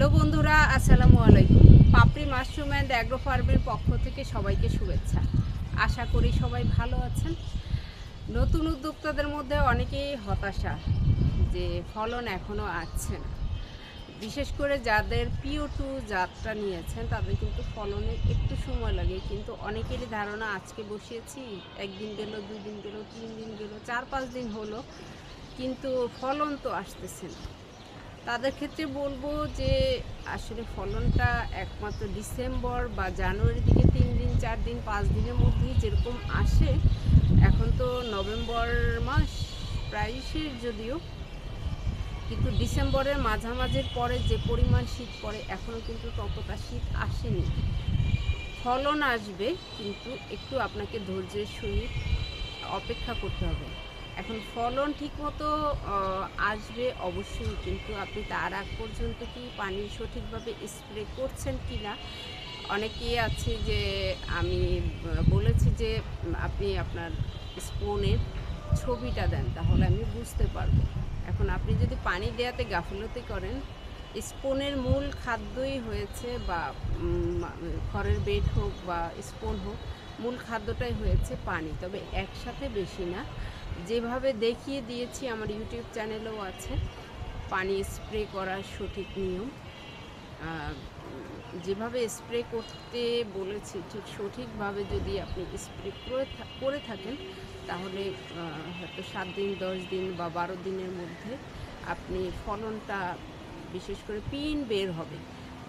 Hello বন্ধুরা, আসসালামু আলাইকুম। পাপড়ি মাশরুম অ্যান্ড অ্যাগ্রো ফার্মের পক্ষ থেকে সবাইকে শুভেচ্ছা। আশা করি সবাই ভালো আছেন। নতুন উদ্যোক্তাদের মধ্যে অনেকেই হতাশা যে ফলন এখনও আসছে না। বিশেষ করে যাদের পিও টু জাতটা নিয়েছেন, তাদের কিন্তু ফলনে একটু সময় লাগে। কিন্তু অনেকেরই ধারণা, আজকে বসিয়েছি, একদিন গেল দুই দিন গেল, তিন দিন গেল, চার পাঁচ দিন হলো, কিন্তু ফলন তো আসতেছে না। তাদের ক্ষেত্রে বলব যে আসলে ফলনটা একমাত্র ডিসেম্বর বা জানুয়ারির দিকে তিন দিন, চার দিন, পাঁচ দিনের মধ্যেই যেরকম আসে, এখন তো নভেম্বর মাস প্রায় শেষ যদিও। কিন্তু ডিসেম্বরের মাঝামাঝির পরে যে পরিমাণ শীত পড়ে এখনও কিন্তু ততটা শীত আসেনি। ফলন আসবে, কিন্তু একটু আপনাকে ধৈর্যের সহিত অপেক্ষা করতে হবে। এখন ফলন ঠিকমতো আসবে অবশ্যই, কিন্তু আপনি তার আগ পর্যন্ত কি পানি সঠিকভাবে স্প্রে করছেন কি না অনেকেই আছে যে, আমি বলেছি যে আপনি আপনার স্পুনের ছবিটা দেন, তাহলে আমি বুঝতে পারব। এখন আপনি যদি পানি দেওয়াতে গাফিলতি করেন, স্পুনের মূল খাদ্যই হয়েছে বা খড়ের বেড হোক বা স্পুন হোক মূল খাদ্যটাই হয়েছে পানি। তবে একসাথে বেশি না। যেভাবে দেখিয়ে দিয়েছি আমার ইউটিউব চ্যানেলেও আছে। পানি স্প্রে করার সঠিক নিয়ম। যেভাবে স্প্রে করতে বলেছি, ঠিক সঠিকভাবে যদি আপনি স্প্রে করে থাকেন, তাহলে হয়তো সাত দিন, দশ দিন বা বারো দিনের মধ্যে আপনি ফলনটা, বিশেষ করে পিন বের হবে।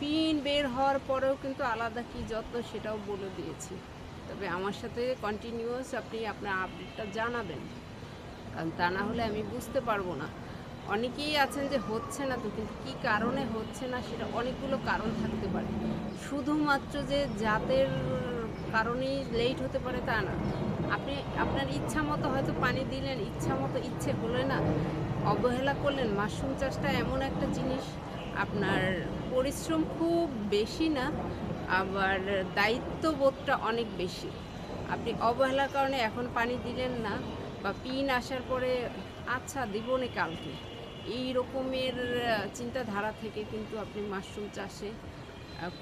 পিন বের হওয়ার পরেও কিন্তু আলাদা কি যত্ন সেটাও বলে দিয়েছি। তবে আমার সাথে কন্টিনিউয়াস আপনি আপনার আপডেটটা জানাবেন। কারণ তা না হলে আমি বুঝতে পারব না। অনেকেই আছেন যে হচ্ছে না তো, কিন্তু কী কারণে হচ্ছে না সেটা অনেকগুলো কারণ থাকতে পারে। শুধুমাত্র যে জাতের কারণেই লেট হতে পারে তা না। আপনি, আপনার ইচ্ছা মতো হয়তো পানি দিলেন, ইচ্ছা মতো ইচ্ছে হলে না, অবহেলা করলেন। মাশরুম চাষটা এমন একটা জিনিস আপনার পরিশ্রম খুব বেশি না, আবার দায়িত্ববোধটা অনেক বেশি। আপনি অবহেলার কারণে এখন পানি দিলেন না বা পিন আসার পরে আচ্ছা দিব নে কালকে। এই রকমের চিন্তাধারা থেকে কিন্তু আপনি মাশরুম চাষে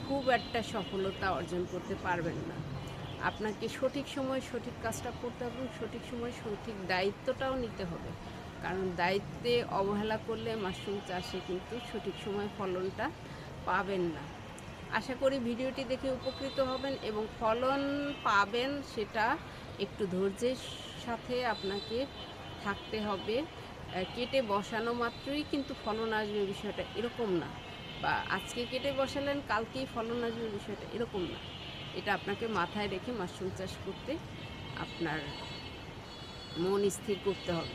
খুব একটা সফলতা অর্জন করতে পারবেন না। আপনাকে সঠিক সময় সঠিক কাজটা করতে হবে সঠিক সময় সঠিক দায়িত্বটাও নিতে হবে। কারণ দায়িত্বে অবহেলা করলে মাশরুম চাষে কিন্তু সঠিক সময় ফলনটা পাবেন না। আশা করি ভিডিওটি দেখে উপকৃত হবেন এবং ফলন পাবেন সেটা একটু ধৈর্যের সাথে আপনাকে থাকতে হবে। কেটে বসানো মাত্রই কিন্তু ফলন আসবে বিষয়টা এরকম না। বা আজকে কেটে বসালেন, কালকেই ফলন আসবে বিষয়টা এরকম না। এটা আপনাকে মাথায় রেখে মাশরুম চাষ করতে আপনার মন স্থির করতে হবে।